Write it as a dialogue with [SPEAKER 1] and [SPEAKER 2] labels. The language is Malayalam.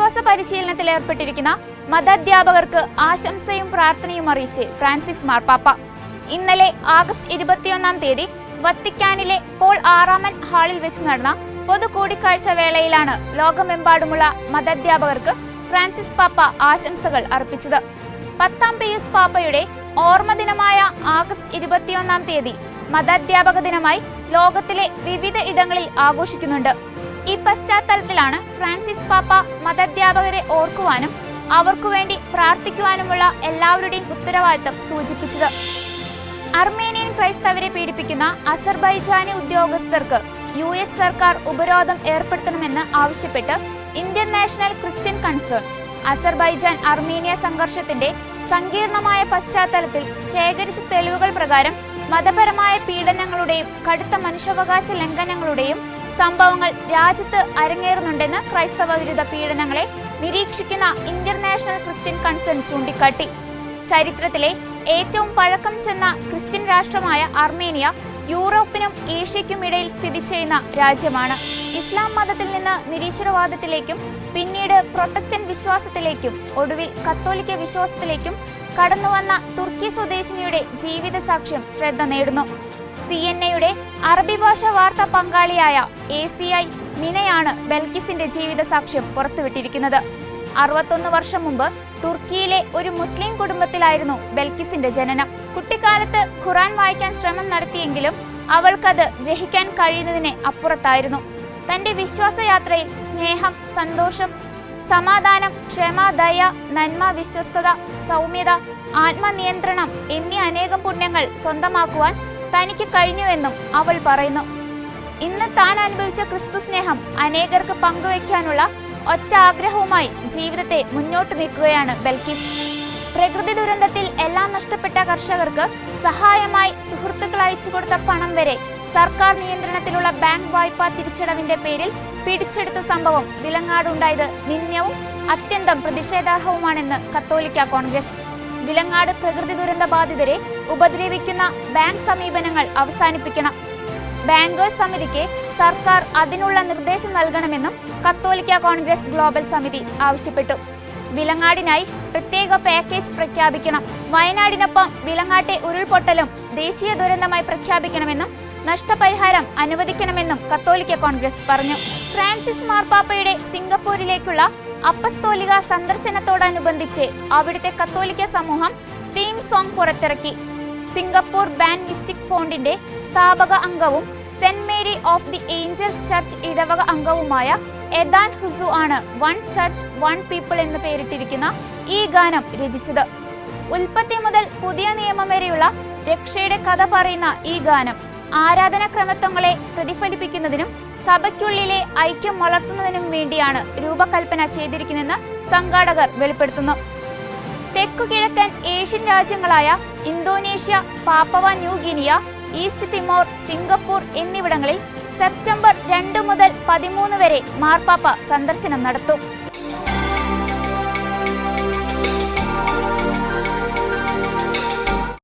[SPEAKER 1] പരിശീലനത്തിൽ ഏർപ്പെട്ടിരിക്കുന്ന മതാധ്യാപകർക്ക് ആശംസയും പ്രാർത്ഥനയും അറിയിച്ച് ഫ്രാൻസിസ് മാർപ്പാപ്പ. ഇന്നലെ ആഗസ്റ്റ് ഇരുപത്തിയൊന്നാം തീയതി വത്തിക്കാനിലെ പോൾ ആറാമൻ ഹാളിൽ വെച്ച് നടന്ന പൊതു കൂടിക്കാഴ്ച വേളയിലാണ് ലോകമെമ്പാടുമുള്ള മതാധ്യാപകർക്ക് ഫ്രാൻസിസ് പാപ്പ ആശംസകൾ അർപ്പിച്ചത്. പത്താം പിയൂസ് പാപ്പയുടെ ഓർമ്മദിനമായ ആഗസ്റ്റ് ഇരുപത്തിയൊന്നാം തീയതി മതാധ്യാപക ദിനമായി ലോകത്തിലെ വിവിധ ഇടങ്ങളിൽ ആഘോഷിക്കുന്നുണ്ട്. ഈ പശ്ചാത്തലത്തിലാണ് ഫ്രാൻസിസ് പാപ്പ മതാധ്യാപകരെ ഓർക്കുവാനും അവർക്കു വേണ്ടി പ്രാർത്ഥിക്കുവാനുമുള്ള എല്ലാവരുടെയും ഉത്തരവാദിത്തം സൂചിപ്പിച്ചത്. അർമേനിയൻ ക്രൈസ്തവരെ പീഡിപ്പിക്കുന്ന അസർബൈജാനി ഉദ്യോഗസ്ഥർക്ക് യു എസ് സർക്കാർ ഉപരോധം ഏർപ്പെടുത്തണമെന്ന് ആവശ്യപ്പെട്ട് Indian National Christian Concern Azerbaijan Armenia സംഘർഷത്തിന്റെ സങ്കീർണമായ പശ്ചാത്തലത്തിൽ ശേഖരിച്ച തെളിവുകൾ പ്രകാരം മതപരമായ പീഡനങ്ങളുടെയും കടുത്ത മനുഷ്യാവകാശ ലംഘനങ്ങളുടെയും സംഭവങ്ങൾ രാജ്യത്ത് അരങ്ങേറുന്നുണ്ടെന്ന് ക്രൈസ്തവ വിരുദ്ധ പീഡനങ്ങളെ നിരീക്ഷിക്കുന്ന ഇന്റർനാഷണൽ ക്രിസ്ത്യൻ കൺസേൺ ചൂണ്ടിക്കാട്ടി. ചരിത്രത്തിലെ ഏറ്റവും പഴക്കം ചെന്ന ക്രിസ്ത്യൻ രാഷ്ട്രമായ അർമേനിയ യൂറോപ്പിനും ഏഷ്യയ്ക്കും ഇടയിൽ സ്ഥിതി ചെയ്യുന്ന രാജ്യമാണ്. ഇസ്ലാം മതത്തിൽ നിന്ന് നിരീശ്വരവാദത്തിലേക്കും പിന്നീട് പ്രൊട്ടസ്റ്റന്റ് വിശ്വാസത്തിലേക്കും ഒടുവിൽ കത്തോലിക്ക വിശ്വാസത്തിലേക്കും കടന്നുവന്ന തുർക്കി സ്വദേശിനിയുടെ ജീവിത സാക്ഷ്യം ശ്രദ്ധ നേടുന്നു. സി എൻ എയുടെ അറബി ഭാഷ വാർത്താ പങ്കാളിയായ എ സി ഐ മിനയാണ് ബെൽക്കിസിന്റെ ജീവിത സാക്ഷ്യം പുറത്തുവിട്ടിരിക്കുന്നത്. അറുപത്തൊന്ന് വർഷം മുമ്പ് തുർക്കിയിലെ ഒരു മുസ്ലിം കുടുംബത്തിലായിരുന്നു ബെൽക്കിസിന്റെ ജനനം. കുട്ടിക്കാലത്ത് ഖുറാൻ വായിക്കാൻ ശ്രമം നടത്തിയെങ്കിലും അവൾക്കത് ഗ്രഹിക്കാൻ കഴിയുന്നതിന് അപ്പുറത്തായിരുന്നു. തന്റെ വിശ്വാസയാത്രയിൽ സ്നേഹം സന്തോഷം സമാധാനം ക്ഷമ ദയ നന്മ വിശ്വസ്തത സൗമ്യത ആത്മനിയന്ത്രണം എന്നീ അനേകം പുണ്യങ്ങൾ സ്വന്തമാക്കുവാൻ തനിക്ക് കഴിഞ്ഞുവെന്നും അവൾ പറയുന്നു. ഇന്ന് താൻ അനുഭവിച്ച ക്രിസ്തു സ്നേഹം അനേകർക്ക് പങ്കുവയ്ക്കാനുള്ള ഒറ്റ ആഗ്രഹവുമായി ജീവിതത്തെ മുന്നോട്ട് നീക്കുകയാണ് ബൽക്കിസ് പ്രകൃതി ദുരന്തത്തിൽ എല്ലാം നഷ്ടപ്പെട്ട കർഷകർക്ക് സഹായമായി സുഹൃത്തുക്കൾ അയച്ചു കൊടുത്ത പണം വരെ സർക്കാർ നിയന്ത്രണത്തിലുള്ള ബാങ്ക് വായ്പാ തിരിച്ചടവിന്റെ പേരിൽ പിടിച്ചെടുത്ത സംഭവം വിലങ്ങാടുണ്ടായത് നിന്ദ്യവും അത്യന്തം പ്രതിഷേധാർഹവുമാണെന്ന് കത്തോലിക്ക കോൺഗ്രസ്. വിലങ്ങാട് പ്രകൃതി ദുരന്ത ബാധിതരെ ഉപദ്രവിക്കുന്ന ബാങ്ക് സമീപനങ്ങൾ അവസാനിപ്പിക്കണം. ബാങ്കേഴ്സ് സമിതിക്ക് സർക്കാർ അതിനുള്ള നിർദ്ദേശം നൽകണമെന്നും കത്തോലിക്ക കോൺഗ്രസ് ഗ്ലോബൽ സമിതി ആവശ്യപ്പെട്ടു. വിലങ്ങാടിനായി പ്രത്യേക പാക്കേജ് പ്രഖ്യാപിക്കണം. വയനാടിനൊപ്പം വിലങ്ങാട്ടെ ഉരുൾപൊട്ടലും ദേശീയ ദുരന്തമായി പ്രഖ്യാപിക്കണമെന്നും നഷ്ടപരിഹാരം അനുവദിക്കണമെന്നും കത്തോലിക്ക കോൺഗ്രസ് പറഞ്ഞു. ഫ്രാൻസിസ് മാർപ്പാപ്പയുടെ സിംഗപ്പൂരിലേക്കുള്ള അപ്പസ്തോലിക സന്ദർശനത്തോടനുബന്ധിച്ച് അവിടുത്തെ കത്തോലിക്ക സമൂഹം തീം സോങ് പുറത്തിറക്കി. സിംഗപ്പൂർ ബാൻഡ് മിസ്റ്റിക് ഫോണ്ടിന്റെ സ്ഥാപക അംഗവും saint Mary of the Angels church ഇടവക അംഗവുമായ എദാൻ ഹുസു ആണ് വൺ ചർച്ച് വൺ പീപ്പിൾ എന്ന് പേരിട്ടിരിക്കുന്ന ഈ ഗാനം രചിച്ചത്. ഉൽപ്പത്തി മുതൽ പുതിയ നിയമം വരെയുള്ള രക്ഷയുടെ കഥ പറയുന്ന ഈ ഗാനം ആരാധനാക്രമത്വങ്ങളെ പ്രതിഫലിപ്പിക്കുന്നതിനും സഭയ്ക്കുള്ളിലെ ഐക്യം വളർത്തുന്നതിനും വേണ്ടിയാണ് രൂപകൽപ്പന ചെയ്തിരിക്കുന്നതെന്ന് സംഘാടകർ വെളിപ്പെടുത്തുന്നു. തെക്കു കിഴക്കൻ Asian രാജ്യങ്ങളായ Indonesia Papua New Guinea East Timor Singapore എന്നിവിടങ്ങളിൽ സെപ്റ്റംബർ രണ്ട് മുതൽ പതിമൂന്ന് വരെ മാർപ്പാപ്പ സന്ദർശനം നടത്തും.